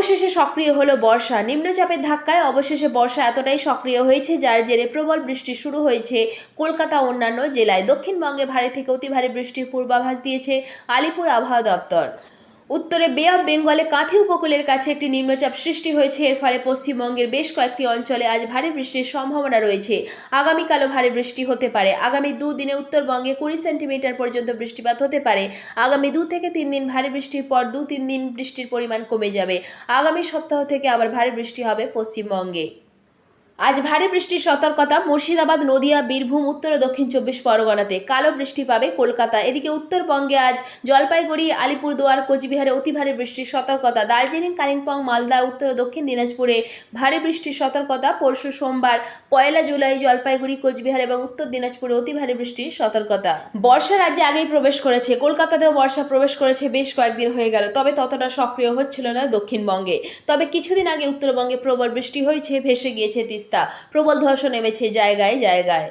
অবশেষে সক্রিয় হলো বর্ষা। নিম্নচাপের ধাক্কায় অবশেষে বর্ষা এতটাই সক্রিয় হয়েছে, যার জেরে প্রবল বৃষ্টি শুরু হয়েছে কলকাতা অন্যান্য জেলায়। দক্ষিণবঙ্গে ভারী থেকে অতি ভারী বৃষ্টির পূর্বাভাস দিয়েছে আলিপুর আবহাওয়া দপ্তর। উত্তরে বে অফ বেঙ্গলে কাঁথি উপকূলের কাছে একটি নিম্নচাপ সৃষ্টি হয়েছে। এর ফলে পশ্চিমবঙ্গের বেশ কয়েকটি অঞ্চলে আজ ভারী বৃষ্টির সম্ভাবনা রয়েছে। আগামীকালও ভারী বৃষ্টি হতে পারে। আগামী দুদিনে উত্তরবঙ্গে কুড়ি সেন্টিমিটার পর্যন্ত বৃষ্টিপাত হতে পারে। আগামী দু থেকে তিন দিন ভারী বৃষ্টির পর দু তিন দিন বৃষ্টির পরিমাণ কমে যাবে। আগামী সপ্তাহ থেকে আবার ভারী বৃষ্টি হবে পশ্চিমবঙ্গে। আজ ভারী বৃষ্টির সতর্কতা মুর্শিদাবাদ, নদিয়া, বীরভূম, উত্তর ও দক্ষিণ চব্বিশ পরগনাতে। কালো বৃষ্টি পাবে কলকাতা। এদিকে উত্তরবঙ্গে আজ জলপাইগুড়ি, আলিপুরদুয়ার, কোচবিহারে অতি ভারী বৃষ্টির সতর্কতা। দার্জিলিং, কালিম্পং, মালদা, উত্তর ও দক্ষিণ দিনাজপুরে ভারী বৃষ্টির সতর্কতা। পরশু সোমবার পয়লা জুলাই জলপাইগুড়ি, কোচবিহার এবং উত্তর দিনাজপুরে অতি ভারী বৃষ্টির সতর্কতা। বর্ষা রাজ্যে আগেই প্রবেশ করেছে। কলকাতাতেও বর্ষা প্রবেশ করেছে বেশ কয়েকদিন হয়ে গেল, তবে ততটা সক্রিয় হচ্ছিল না দক্ষিণবঙ্গে। তবে কিছুদিন আগে উত্তরবঙ্গে প্রবল বৃষ্টি হয়েছে, ভেসে গিয়েছে তিস্তা। প্রবল ধর্ষ নেমেছে জায়গায় জায়গায়।